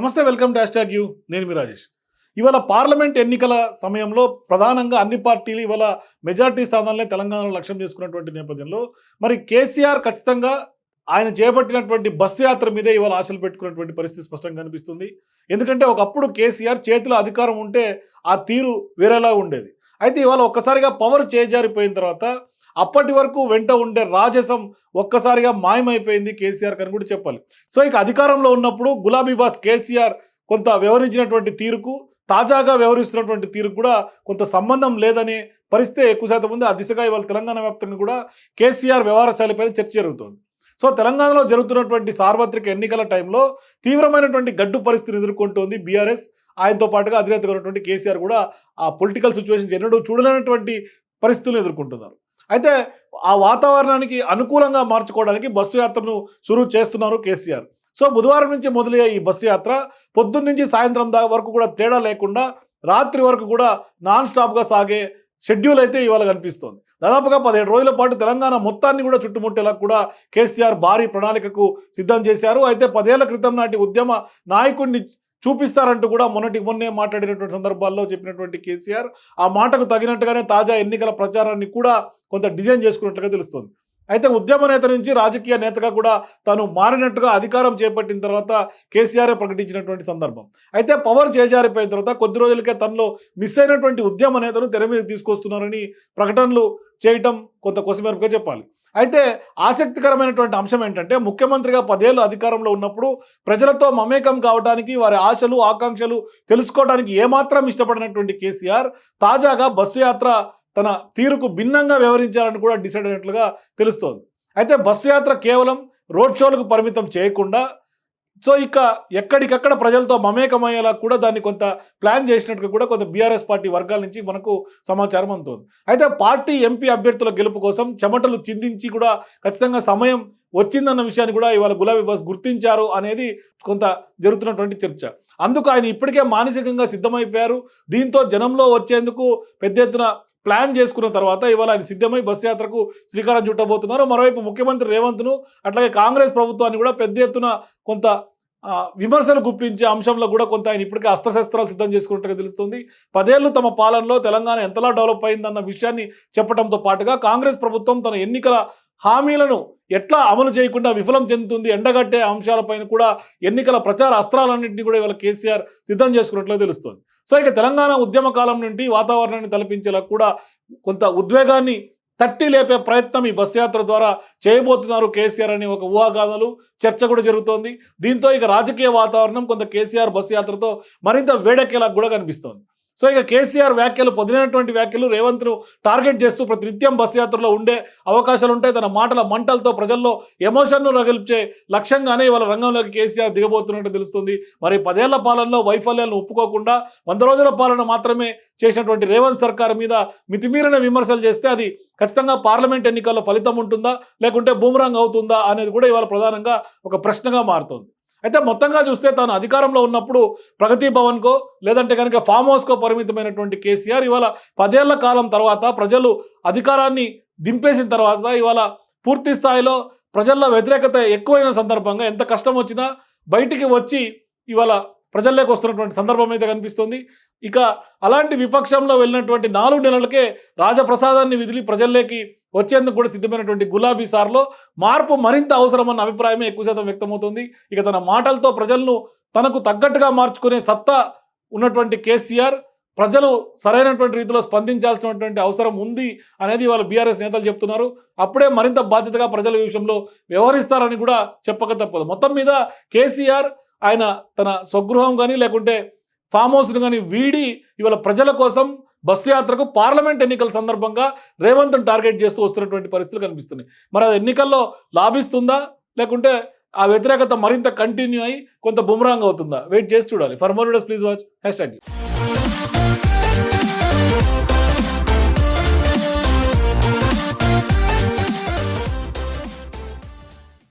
నమస్తే welcome dash tag you. నేను మీ రాజేష్. ఇవాళ పార్లమెంట్ ఎన్నికల సమయంలో ప్రధానంగా అన్ని పార్టీలు ఇవాళ మెజార్టీ స్థానాలనే తెలంగాణలో లక్ష్యం చేసుకున్నటువంటి నేపథ్యంలో మరి కేసీఆర్ ఖచ్చితంగా ఆయన చేపట్టినటువంటి బస్సు యాత్ర మీదే ఇవాళ ఆశలు పెట్టుకున్నటువంటి పరిస్థితి స్పష్టంగా కనిపిస్తుంది. ఎందుకంటే ఒకప్పుడు కేసీఆర్ చేతిలో అధికారం ఉంటే ఆ తీరు వేరేలా ఉండేది. అయితే ఇవాళ ఒక్కసారిగా పవర్ చేజారిపోయిన తర్వాత అప్పటి వరకు వెంట ఉండే రాజసం ఒక్కసారిగా మాయమైపోయింది కేసీఆర్ అని కూడా చెప్పాలి. సో ఇక అధికారంలో ఉన్నప్పుడు గులాబీ బాస్ కేసీఆర్ కొంత వ్యవహరించినటువంటి తీరుకు తాజాగా వ్యవహరిస్తున్నటువంటి తీరుకు కూడా కొంత సంబంధం లేదనే పరిస్థితి ఎక్కువ శాతం ఉంది. ఆ దిశగా ఇవాళ తెలంగాణ వ్యాప్తంగా కూడా కేసీఆర్ వ్యవహారశాలపైన చర్చ జరుగుతోంది. సో తెలంగాణలో జరుగుతున్నటువంటి సార్వత్రిక ఎన్నికల టైంలో తీవ్రమైనటువంటి గడ్డు పరిస్థితిని ఎదుర్కొంటోంది బీఆర్ఎస్. ఆయనతో పాటుగా అధినేతగా ఉన్నటువంటి కేసీఆర్ కూడా ఆ పొలిటికల్ సిచ్యువేషన్స్ ఎన్నడూ చూడలేనటువంటి పరిస్థితులను ఎదుర్కొంటున్నారు. అయితే ఆ వాతావరణానికి అనుకూలంగా మార్చుకోవడానికి బస్సు యాత్రను షురూ చేస్తున్నారు కేసీఆర్. సో బుధవారం నుంచి మొదలయ్యే ఈ బస్సు యాత్ర పొద్దున్న నుంచి సాయంత్రం దా వరకు కూడా తేడా లేకుండా రాత్రి వరకు కూడా నాన్ స్టాప్గా సాగే షెడ్యూల్ అయితే ఇవాళ కనిపిస్తోంది. దాదాపుగా పదిహేడు రోజుల పాటు తెలంగాణ మొత్తాన్ని కూడా చుట్టుముట్టేలా కూడా కేసీఆర్ భారీ ప్రణాళికకు సిద్ధం చేశారు. అయితే పదేళ్ళ క్రితం నాటి ఉద్యమ నాయకుడిని చూపిస్తారంటూ కూడా మొన్నటి మొన్నే మాట్లాడినటువంటి సందర్భాల్లో చెప్పినటువంటి కేసీఆర్ ఆ మాటకు తగినట్టుగానే తాజా ఎన్నికల ప్రచారాన్ని కూడా కొంత డిజైన్ చేసుకున్నట్లుగా తెలుస్తుంది. అయితే ఉద్యమ నేత నుంచి రాజకీయ నేతగా కూడా తాను మారినట్టుగా అధికారం చేపట్టిన తర్వాత కేసీఆర్ ప్రకటించినటువంటి సందర్భం. అయితే పవర్ చేజారిపోయిన తర్వాత కొద్ది రోజులకే తనలో మిస్ అయినటువంటి ఉద్యమ నేతను తెర మీద తీసుకొస్తున్నారని ప్రకటనలు చేయటం కొంత కొసమెరుపుగా చెప్పాలి. అయితే ఆసక్తికరమైనటువంటి అంశం ఏంటంటే ముఖ్యమంత్రిగా పదేళ్ళు అధికారంలో ఉన్నప్పుడు ప్రజలతో మమేకం కావడానికి వారి ఆశలు ఆకాంక్షలు తెలుసుకోవడానికి ఏమాత్రం ఇష్టపడినటువంటి కేసీఆర్ తాజాగా బస్సు యాత్ర తన తీరుకు భిన్నంగా వ్యవహరించాలని కూడా డిసైడ్ అయినట్లుగా తెలుస్తోంది. అయితే బస్సు యాత్ర కేవలం రోడ్ షోలకు పరిమితం చేయకుండా సో ఇక ఎక్కడికక్కడ ప్రజలతో మమేకమయ్యేలా కూడా దాన్ని కొంత ప్లాన్ చేసినట్టుగా కూడా కొంత బీఆర్ఎస్ పార్టీ వర్గాల నుంచి మనకు సమాచారం అందుతుంది. అయితే పార్టీ ఎంపీ అభ్యర్థుల గెలుపు కోసం చెమటలు చిందించి కూడా ఖచ్చితంగా సమయం వచ్చిందన్న విషయాన్ని కూడా ఇవాళ గులాబీ బాస్ గుర్తించారు అనేది కొంత జరుగుతున్నటువంటి చర్చ. అందుకు ఆయన ఇప్పటికే మానసికంగా సిద్ధమైపోయారు. దీంతో జనంలో వచ్చేందుకు పెద్ద ఎత్తున ప్లాన్ చేసుకున్న తర్వాత ఇవాళ ఆయన సిద్ధమై బస్ యాత్రకు శ్రీకారం చుట్టబోతున్నారు. మరోవైపు ముఖ్యమంత్రి రేవంత్ను అట్లాగే కాంగ్రెస్ ప్రభుత్వాన్ని కూడా పెద్ద ఎత్తున కొంత విమర్శలు గుప్పించే అంశంలో కూడా కొంత ఆయన ఇప్పటికే అస్త్రశస్త్రాలు సిద్ధం చేసుకున్నట్టుగా తెలుస్తుంది. పదేళ్ళు తమ పాలనలో తెలంగాణ ఎంతలా డెవలప్ అయిందన్న విషయాన్ని చెప్పడంతో పాటుగా కాంగ్రెస్ ప్రభుత్వం తన ఎన్నికల హామీలను ఎట్లా అమలు చేయకుండా విఫలం చెందుతుంది ఎండగట్టే అంశాలపైన కూడా ఎన్నికల ప్రచార అస్త్రాలన్నింటినీ కూడా ఇవాళ కేసీఆర్ సిద్ధం చేసుకున్నట్లుగా తెలుస్తుంది. సో ఇక తెలంగాణ ఉద్యమ కాలం నుండి వాతావరణాన్ని తలపించేలా కూడా కొంత ఉద్వేగాన్ని తట్టి లేపే ప్రయత్నం ఈ బస్ యాత్ర ద్వారా చేయబోతున్నారు కేసీఆర్ అనే ఒక ఊహాగాథలు చర్చ కూడా జరుగుతోంది. దీంతో ఇక రాజకీయ వాతావరణం కొంత కేసీఆర్ బస్ యాత్రతో మరింత వేడెక్కేలా కూడా కనిపిస్తోంది. సో ఇక కేసీఆర్ వ్యాఖ్యలు పొదిలినటువంటి వ్యాఖ్యలు రేవంత్ను టార్గెట్ చేస్తూ ప్రతినిత్యం బస్ యాత్రలో ఉండే అవకాశాలు ఉంటాయి. తన మాటల మంటలతో ప్రజల్లో ఎమోషన్ను రగిల్చే లక్ష్యంగానే ఇవాళ రంగంలోకి కేసీఆర్ దిగబోతున్నట్టు తెలుస్తుంది. మరి పదేళ్ళ పాలనలో వైఫల్యాలను ఒప్పుకోకుండా వంద రోజుల పాలన మాత్రమే చేసినటువంటి రేవంత్ సర్కార్ మీద మితిమీరిన విమర్శలు చేస్తే అది ఖచ్చితంగా పార్లమెంట్ ఎన్నికల్లో ఫలితం ఉంటుందా లేకుంటే బూమరాంగ్ అవుతుందా అనేది కూడా ఇవాళ ప్రధానంగా ఒక ప్రశ్నగా మారుతుంది. అయితే మొత్తంగా చూస్తే తాను అధికారంలో ఉన్నప్పుడు ప్రగతి భవన్కో లేదంటే కనుక ఫామ్ హౌస్కో పరిమితమైనటువంటి కేసీఆర్ ఇవాళ పదేళ్ళ కాలం తర్వాత ప్రజలు అధికారాన్ని దింపేసిన తర్వాత ఇవాళ పూర్తి స్థాయిలో ప్రజల్లో వ్యతిరేకత ఎక్కువైన సందర్భంగా ఎంత కష్టం వచ్చినా బయటికి వచ్చి ఇవాళ ప్రజల్లోకి వస్తున్నటువంటి సందర్భం అయితే కనిపిస్తుంది. ఇక అలాంటి విపక్షంలో వెళ్ళినటువంటి నాలుగు నెలలకే రాజప్రసాదాన్ని విదిలి ప్రజల్లోకి వచ్చేందుకు కూడా సిద్ధమైనటువంటి గులాబీ సార్లో మార్పు మరింత అవసరమన్న అభిప్రాయమే ఎక్కువ శాతం వ్యక్తమవుతుంది. ఇక తన మాటలతో ప్రజలను తనకు తగ్గట్టుగా మార్చుకునే సత్తా ఉన్నటువంటి కేసీఆర్ ప్రజలు సరైనటువంటి రీతిలో స్పందించాల్సినటువంటి అవసరం ఉంది అనేది వాళ్ళ బీఆర్ఎస్ నేతలు చెప్తున్నారు. అప్పుడే మరింత బాధ్యతగా ప్రజల విషయంలో వ్యవహరిస్తారని కూడా చెప్పక తప్పదు. మొత్తం మీద కేసీఆర్ ఆయన తన స్వగృహం కానీ లేకుంటే ఫామ్ హౌస్ను కానీ వీడి ఇవాళ ప్రజల కోసం బస్సు యాత్రకు పార్లమెంట్ ఎన్నికల సందర్భంగా రేవంత్ను టార్గెట్ చేస్తూ వస్తున్నటువంటి పరిస్థితులు కనిపిస్తున్నాయి. మరి అది ఎన్నికల్లో లాభిస్తుందా? లేకుంటే ఆ వ్యతిరేకత మరింత కంటిన్యూ అయి కొంత బుమరాంగ్ అవుతుందా? వెయిట్ చేసి చూడాలి. For more please watch hashtag